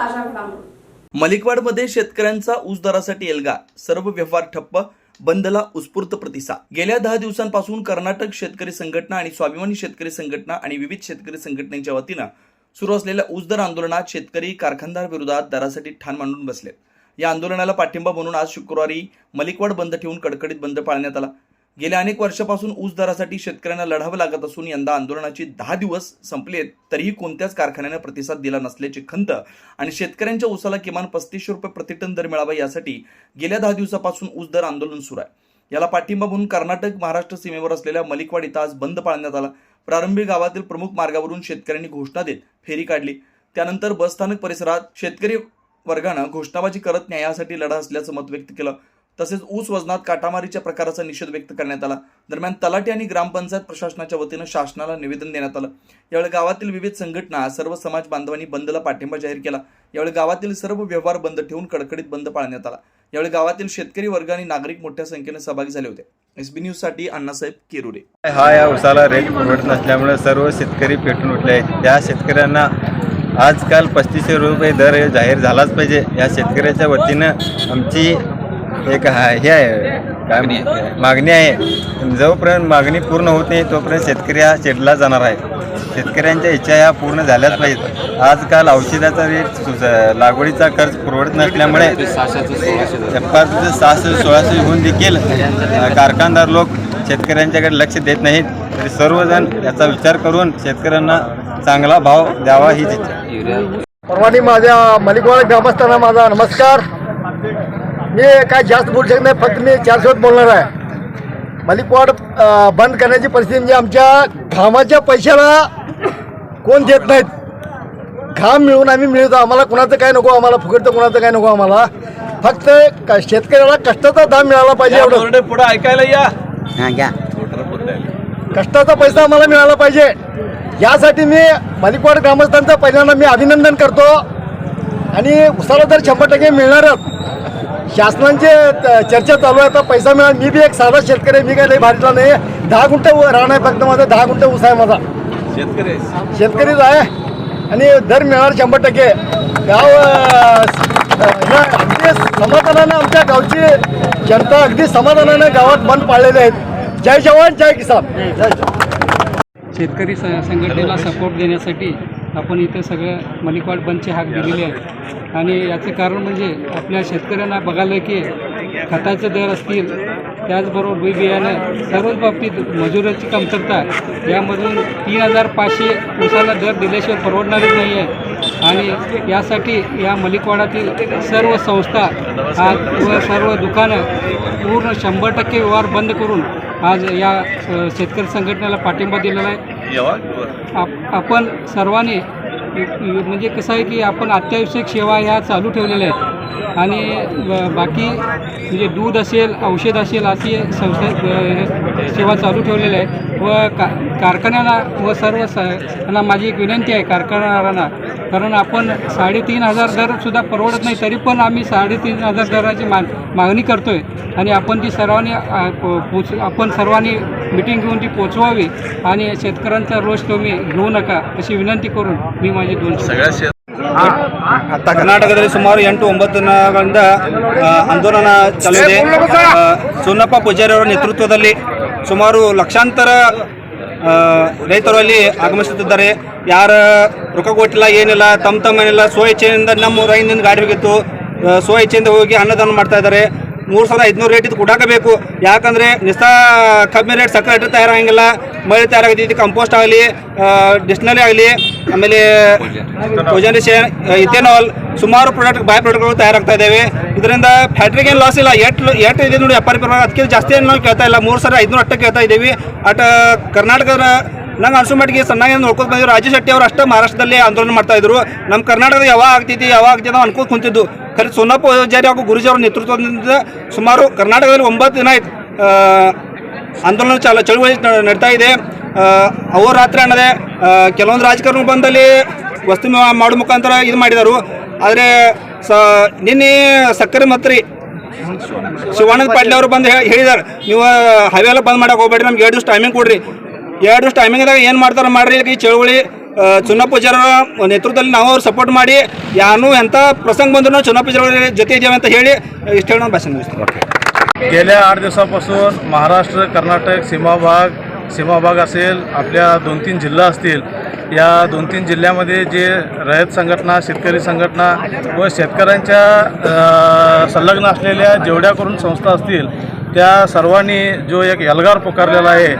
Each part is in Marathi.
ताज्या घडामोडी. मलिकवाडमध्ये शेतकऱ्यांचा ऊस दरासाठी एल्गा. सर्व व्यवहार ठप्प बंदला उत्स्फूर्त प्रतिसाद. गेल्या दहा दिवसांपासून कर्नाटक शेतकरी संघटना आणि स्वाभिमानी शेतकरी संघटना आणि विविध शेतकरी संघटनेच्या वतीनं सुरू असलेल्या ऊस दर आंदोलनात शेतकरी कारखानदार विरोधात दरासाठी ठाण मांडून बसले. या आंदोलनाला पाठिंबा म्हणून आज शुक्रवारी मलिकवाड बंद ठेवून कडकडीत बंद पाळण्यात आला. गेल्या अनेक वर्षापासून ऊस दरासाठी शेतकऱ्यांना लढावं लागत असून यंदा आंदोलनाची दहा दिवस संपले तरीही कोणत्याच कारखान्याने प्रतिसाद दिला नसल्याची खंत आणि शेतकऱ्यांच्या ऊसाला किमान पस्तीसशे रुपये प्रतिटन दर मिळावा यासाठी गेल्या दहा दिवसापासून ऊस दर आंदोलन सुरू आहे. याला पाठिंबा म्हणून कर्नाटक महाराष्ट्र सीमेवर असलेल्या मलिकवाड इथं आज बंद पाळण्यात आला. प्रारंभी गावातील प्रमुख मार्गावरून शेतकऱ्यांनी घोषणा देत फेरी काढली. त्यानंतर बसस्थानक परिसरात शेतकरी वर्गानं घोषणाबाजी करत न्यायासाठी लढा असल्याचं मत व्यक्त केलं. तसेच ऊस वजनात काटामारीच्या प्रकाराचा निषेध व्यक्त करण्यात आला. दरम्यान तलाठी आणि ग्रामपंचायत प्रशासनाच्या वतीनं शासनाला निवेदन देण्यात आलं. यावेळी गावातील विविध संघटना सर्व समाज बांधवांनी बंदला पाठिंबा जाहीर केला. यावेळी गावातील सर्व व्यवहार बंद ठेवून कडकडीत बंद पाळण्यात आला. यावेळी गावातील शेतकरी वर्ग आणि नागरिक मोठ्या संख्येने सहभागी झाले होते. एसबी न्यूजसाठी अण्णासाहेब केरुरे. हा या उसाला रेट परवडत नसल्यामुळे सर्व शेतकरी पेटून उठले आहेत. त्या शेतकऱ्यांना आजकाल पस्तीसशे रुपये दर जाहीर झालाच पाहिजे. या शेतकऱ्याच्या वतीनं आमची एक हा हे आहे. काय म्हण- मागणी आहे. जोपर्यंत मागणी पूर्ण होत नाही तोपर्यंत शेतकरी हा शेडला जाणार आहे. शेतकऱ्यांच्या इच्छा ह्या पूर्ण झाल्याच पाहिजेत. आजकाल औषधाचा रेट सु- लागवडीचा खर्च परवडत नसल्यामुळे एप्पाचं सहाशे सोळाशे होऊन देखील कारखानदार लोक शेतकऱ्यांच्याकडे लक्ष देत नाहीत. तरी सर्वजण याचा विचार करून शेतकऱ्यांना चांगला भाव द्यावा हीच इच्छा परवानी माझ्या मलिकवाडा ग्रामस्थांना माझा नमस्कार. मी काय जास्त बोलू शकत नाही फक्त मी चार शब्द बोलणार आहे. मलिकवाड बंद करण्याची परिस्थिती म्हणजे आमच्या घामाच्या पैशाला कोण देत नाहीत. घाम मिळून आम्ही मिळतो आम्हाला कुणाचं काय नको आम्हाला फुकटचं कुणाचं काय नको आम्हाला. फक्त क- शेतकऱ्याला कष्टाचा दाम मिळाला पाहिजे एवढं. पुढे ऐकायला या. कष्टाचा पैसा आम्हाला मिळाला पाहिजे. यासाठी मी मलिकवाड ग्रामस्थांचं पहिल्यांदा मी अभिनंदन करतो. आणि उसाला तर शंभर टक्के मिळणारच. शासनांचे त- चर्चा चालू आहे. आता पैसा मिळाला. मी बी एक साधा शेतकरी आहे, मी काय लई भारीतला नाही दहा गुंठ राहणार आहे फक्त माझा. दहा गुंठ ऊस आहे माझा. शेतकरी शेतकरीच आहे. आणि दर मिळणार शंभर टक्के. गाव अं, स- अं, या अगदी समाधानानं आमच्या गावची जनता अगदी समाधानानं गावात बंद पाळलेले आहेत. जय जवान जय किसान. जय जवान. शेतकरी स संघटनेला सपोर्ट देण्यासाठी आपण इथं सगळं मलिकवाड बंदची हाक दिलेले आहे. आणि याचं कारण म्हणजे आपल्या शेतकऱ्यांना बघायला की खताचे दर असतील त्याचबरोबर बी बियाणं सर्वच बाबतीत मजुराची कमतरता यामधून तीन हजार पाचशे उसाला दर दिल्याशिवाय परवडणारच नाही आहे. आणि यासाठी या मलिकवाडातील सर्व संस्था आज व सर्व दुकानं पूर्ण शंभर टक्के व्यवहार बंद करून आज या शेतकरी संघटनेला पाठिंबा दिलेला आहे. आपण सर्वांनी म्हणजे कसं आहे की आपण अत्यावश्यक सेवा ह्या चालू ठेवलेल्या आहेत. आणि ब- बाकी म्हणजे दूध असेल औषध असेल अशी संस्था सेवा चालू ठेवलेल्या आहेत. व का कारखान्याला व सर्व स माझी एक विनंती आहे कारखानदारांना कारण आपण साडेतीन हजार दरसुद्धा परवडत नाही तरी पण आम्ही साडेतीन हजार दराची मा मागणी करतो आहे आणि आपण ती सर्वांनी आ, पो- पोच आपण सर्वांनी मिटिंग घेऊन ती पोचवावी आणि शेतकऱ्यांचा रोष तुम्ही घेऊ नका अशी विनंती करून मी माझे दोन ಕರ್ನಾಟಕದಲ್ಲಿ ಸುಮಾರು ಎಂಟು ಒಂಬತ್ತು ದಿನಗಳಿಂದ ಆ, ಆಂದೋಲನ ಚಾಲೂ ಇದೆ ಆ, ಸೋನಪ್ಪ ಪೂಜಾರಿ ಅವರ ನೇತೃತ್ವದಲ್ಲಿ ಸುಮಾರು ಲಕ್ಷಾಂತರ ಆ, ರೈತರು ಅಲ್ಲಿ ಆಗಮಿಸುತ್ತಿದ್ದಾರೆ. ಯಾರ ರೊಕ್ಕ ಕೊಟ್ಟಿಲ್ಲ ಏನಿಲ್ಲ ತಮ್ಮ ತಮ್ಮ ಏನಿಲ್ಲ ಸ್ವ ಇಚ್ಛೆಯಿಂದ ನಮ್ಮ ರೈನಿಂದ ಗಾಡಿ ಹೋಗಿತ್ತು. ಸ್ವ ಇಚ್ಛೆಯಿಂದ ಹೋಗಿ ಅನ್ನದಾನ ಮಾಡ್ತಾ ಇದ್ದಾರೆ. ಮೂರು ಸಾವಿರ ಐದುನೂರು ರೇಟ್ ಇದು ಕೊಡಾಕಬೇಕು. ಯಾಕಂದರೆ ನಿಸ್ತಾ ಕಮ್ಮಿ ರೇಟ್ ಸಕ್ಕರೆ ರೇಟ್ ತಯಾರಾಗಂಗಿಲ್ಲ. ಮಳೆ ತಯಾರಾಗೈತಿ ಕಂಪೋಸ್ಟ್ ಆಗಲಿ ಡಿಸ್ನರಿ ಆಗಲಿ ಆಮೇಲೆ ಇಥೆನಾಲ್ ಸುಮಾರು ಪ್ರಾಡಕ್ಟ್ ಬೈ ಪ್ರಾಡಕ್ಟ್ಗಳು ತಯಾರಾಗ್ತಾ ಇದ್ದಾವೆ ಇದರಿಂದ ಫ್ಯಾಕ್ಟ್ರಿಗೆ ಏನು ಲಾಸ್ ಇಲ್ಲ. ಎಷ್ಟು ಎಷ್ಟು ಇದೆ ನೋಡಿ ವ್ಯಾಪಾರಿ ಪರವಾಗಿ. ಅದಕ್ಕೆ ಜಾಸ್ತಿ ಏನು ನಾವು ಕೇಳ್ತಾ ಇಲ್ಲ. ಮೂರು ಸಾವಿರ ಐದುನೂರು ಅಷ್ಟೇ ಕೇಳ್ತಾ ಇದ್ದೀವಿ. ಅಟ್ ಕರ್ನಾಟಕದ ನಂಗೆ ಅನ್ಸೋ ಮಟ್ಟಿಗೆ ಸಣ್ಣಾಗಿ ನೋಡ್ಕೊತ ಬಂದಿದ್ರು. ರಾಜು ಶೆಟ್ಟಿ ಅವರು ಅಷ್ಟೇ ಮಹಾರಾಷ್ಟ್ರದಲ್ಲಿ ಆಂದೋಲನ ಮಾಡ್ತಾ ಇದ್ರು. ನಮ್ಮ ಕರ್ನಾಟಕದ ಯಾವಾಗ ಆಗ್ತೈತಿ ಯಾವಾಗ ಆಗ್ತೈತಿ ನಾವು ಕುಂತಿದ್ದು. ಖರೆ ಸೋನಪ್ಪ ಜಾರಿ ಹಾಗೂ ಗುರುಜಿ ಅವರ ನೇತೃತ್ವದಿಂದ ಸುಮಾರು ಕರ್ನಾಟಕದಲ್ಲಿ ಒಂಬತ್ತು ದಿನ ಆಯ್ತು ಆಂದೋಲನ ಚಾಲ ಚಳುವಳಿ ನಡೀತಾ ಇದೆ. ಅವರ ರಾತ್ರಿ ಅನ್ನೋದೇ ಕೆಲವೊಂದು ರಾಜಕಾರಣ ಬಂದಲ್ಲಿ ವಸ್ತು ಮಾಡೋ ಮುಖಾಂತರ ಇದು ಮಾಡಿದರು. ಆದರೆ ಸ ನಿನ್ನೆ ಸಕ್ಕರೆ ಮಂತ್ರಿ ಶಿವಾನಂದ ಪಾಟೀಲ್ ಅವರು ಬಂದು ಹೇ- ಹೇಳಿದಾರೆ ನೀವು ಹೈವೇ ಎಲ್ಲ ಬಂದ್ ಮಾಡಕ್ಕೆ ಹೋಗ್ಬೇಡ್ರಿ ನಮ್ಗೆ ಎರಡು ದಿವಸ ಟೈಮಿಂಗ್ ಕೊಡ್ರಿ ಎರಡು ದಿವಸ ಟೈಮಿಂಗ್ದಾಗ ಏನು ಮಾಡ್ತಾರೆ ಮಾಡ್ರಿ ಈ ಚಳುವಳಿ ಚುನಾ ಪೂಜಾರರ ನೇತೃತ್ವದಲ್ಲಿ ನಾವು ಅವ್ರು ಸಪೋರ್ಟ್ ಮಾಡಿ ಯಾನು ಎಂಥ ಪ್ರಸಂಗ ಬಂದರೂ ಚುನಾ ಪೂಜಾರ ಜೊತೆ ಇದ್ದೇವೆ ಅಂತ ಹೇಳಿ ಇಷ್ಟು ಹೇಳಿ ನಾನು ಭಾಷಣ ಮುಗಿಸ್ತೀನಿ गेल्या आठ दिवसापासून महाराष्ट्र कर्नाटक सीमा भाग सीमा भाग असेल आपल्या दोन तीन जिल्हा असतील या दोन तीन जिल्ह्यामध्ये जे रयत संघटना शेतकरी संघटना व शेतकऱ्यांच्या संलग्न असलेल्या जेवढ्या करून संस्था असतील त्या सर्वांनी जो एक एल्गार पुकारलेला आहे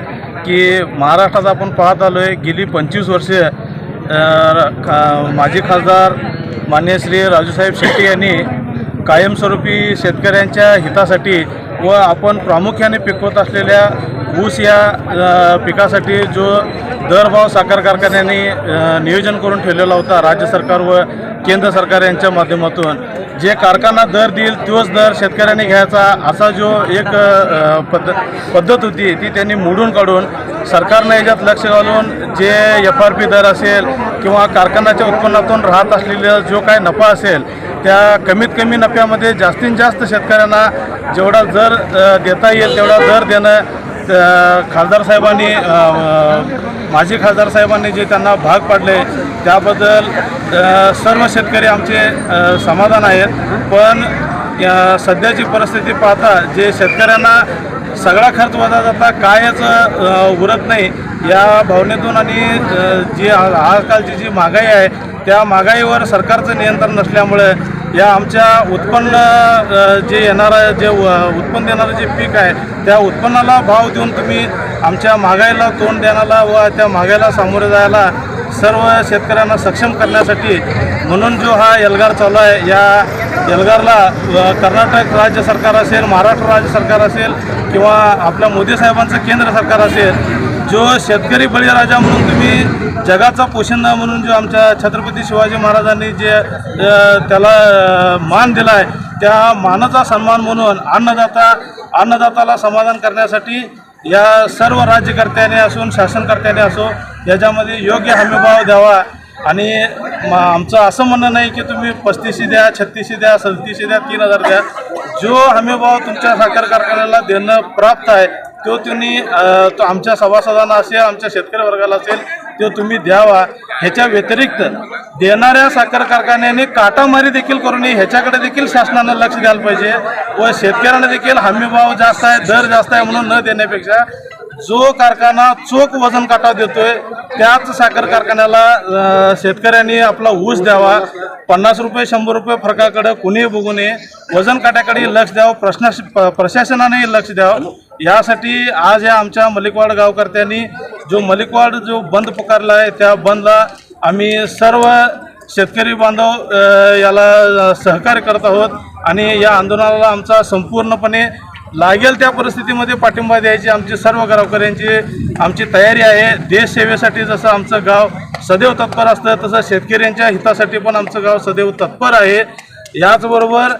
की महाराष्ट्रात आपण पाहत आलो आहे गेली पंचवीस वर्षे खा माजी खासदार मान्य श्री राजूसाहेब शेट्टी यांनी कायमस्वरूपी शेतकऱ्यांच्या हितासाठी व आपण प्रामुख्याने पिकवत असलेल्या ऊस या पिकासाठी जो दरभाव साखर कारखान्यांनी नियोजन करून ठेवलेला होता राज्य सरकार व केंद्र सरकार यांच्या माध्यमातून. जे कारखाना दर देईल तोच दर शेतकऱ्यांनी घ्यायचा असा जो एक पद्ध पद्धत होती ती त्यांनी मोडून काढून सरकारनं याच्यात लक्ष घालून जे एफ आर पी दर असेल किंवा कारखान्याच्या उत्पन्नातून राहत असलेला जो काय नफा असेल त्या कमीत कमी नफ्यामध्ये जास्तीत जास्त शेतकऱ्यांना जेवढा दर देता येईल तेवढा दर देणं खासदार साहेबांनी माजी खासदार साहेबांनी जे त्यांना भाग पाडले त्याबद्दल सर्व शेतकरी आमचे समाधान आहेत. पण सध्याची परिस्थिती पाहता जे शेतकऱ्यांना सगळा खर्च वजा जाता कायच उरत नाही या भावनेतून आणि जी आजकालची जी महागाई आहे त्या महागाईवर सरकारचं नियंत्रण नसल्यामुळे या आमच्या उत्पन्न जे येणारं जे व- उत्पन्न देणारं जे पीक आहे त्या उत्पन्नाला भाव देऊन तुम्ही आमच्या महागाईला तोंड देण्याला व त्या महागाईला सामोरे जायला सर्व शेतकऱ्यांना सक्षम करण्यासाठी म्हणून जो हा एल्गार चालू आहे या एल्गारला कर्नाटक राज्य सरकार असेल महाराष्ट्र राज्य सरकार असेल किंवा आपल्या मोदी साहेबांचं केंद्र सरकार असेल जो शेतकरी बळीराजा म्हणून तुम्ही जगाचा पोशिंदा म्हणून जो आमच्या छत्रपती शिवाजी महाराजांनी जे त्याला मान दिला आहे त्या मानाचा सन्मान म्हणून अन्नदाता अन्नदाताला समाधान करण्यासाठी या सर्व राज्यकर्त्याने असून शासनकर्त्याने असो याच्यामध्ये योग्य हमीभाव द्यावा. आणि म आमचं असं म्हणणं नाही की तुम्ही पस्तीसशे द्या छत्तीसशे द्या सदतीसशे द्या तीन हजार द्या. जो हमीभाव तुमच्या साखर कारखान्याला देणं प्राप्त आहे तो तुम्ही तो आमच्या सभासदांना असेल आमच्या शेतकरी वर्गाला असेल तो तुम्ही द्यावा. ह्याच्या व्यतिरिक्त देणाऱ्या साखर कारखान्याने काटामारी देखील करू नये ह्याच्याकडे देखील शासनानं लक्ष द्यायला पाहिजे व शेतकऱ्यांना देखील हमीभाव जास्त आहे दर जास्त आहे म्हणून न देण्यापेक्षा जो कारखाना चोख वजन काटा देतोय त्याच साखर कारखान्याला शेतकऱ्यांनी आपला ऊस द्यावा. पन्नास रुपये शंभर रुपये फरकाकडे कुणीही बघू नये. वजन काट्याकडे लक्ष द्यावं प्रश्न प्रशासनाने लक्ष द्यावं. यासाठी आज या आमच्या मलिकवाड गावकर्त्यांनी जो मलिकवाड जो बंद पुकारला आहे त्या बंदला आम्ही सर्व शेतकरी बांधव याला सहकार्य करत आहोत. आणि या आंदोलनाला आमचा संपूर्णपणे लागेल त्या परिस्थितीमध्ये पाठिंबा द्यायची आमची सर्व गावकऱ्यांची आमची तयारी आहे. देश सेवेसाठी जसं आमचं गाव सदैव तत्पर असतं तसं शेतकऱ्यांच्या हितासाठी पण आमचं गाव सदैव तत्पर आहे. याचबरोबर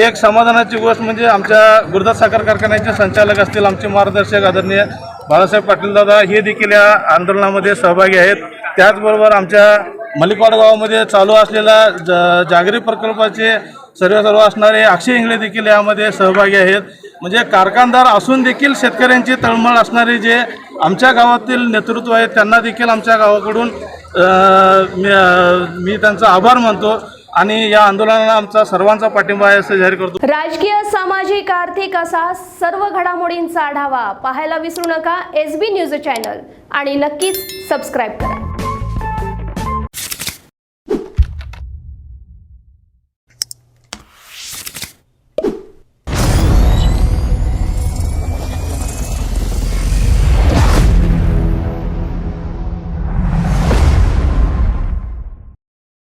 एक समाधानाची गोष्ट म्हणजे आमच्या गुरुदास साखर कारखान्याचे संचालक असतील आमचे मार्गदर्शक आदरणीय बाळासाहेब पाटील दादा हे देखील या आंदोलनामध्ये सहभागी आहेत. त्याचबरोबर आमच्या मलिकवाड गावामध्ये चालू असलेल्या ज जागरी प्रकल्पाचे सर्व सर्व असणारे अक्षय इंगळे देखील यामध्ये सहभागी आहेत. म्हणजे कारखानदार असून देखील शेतकऱ्यांची तळमळ असणारे जे आमच्या गावातील नेतृत्व आहे त्यांना देखील आमच्या गावाकडून मी मी त्यांचा आभार मानतो आणि या आंदोलनाला आमचा सर्वांचा पाठिंबा आहे असं जाहीर करतो. राजकीय सामाजिक आर्थिक असा सर्व घडामोडींचा आढावा पाहायला विसरू नका. एस बी न्यूज चॅनल आणि नक्कीच सबस्क्राईब करा.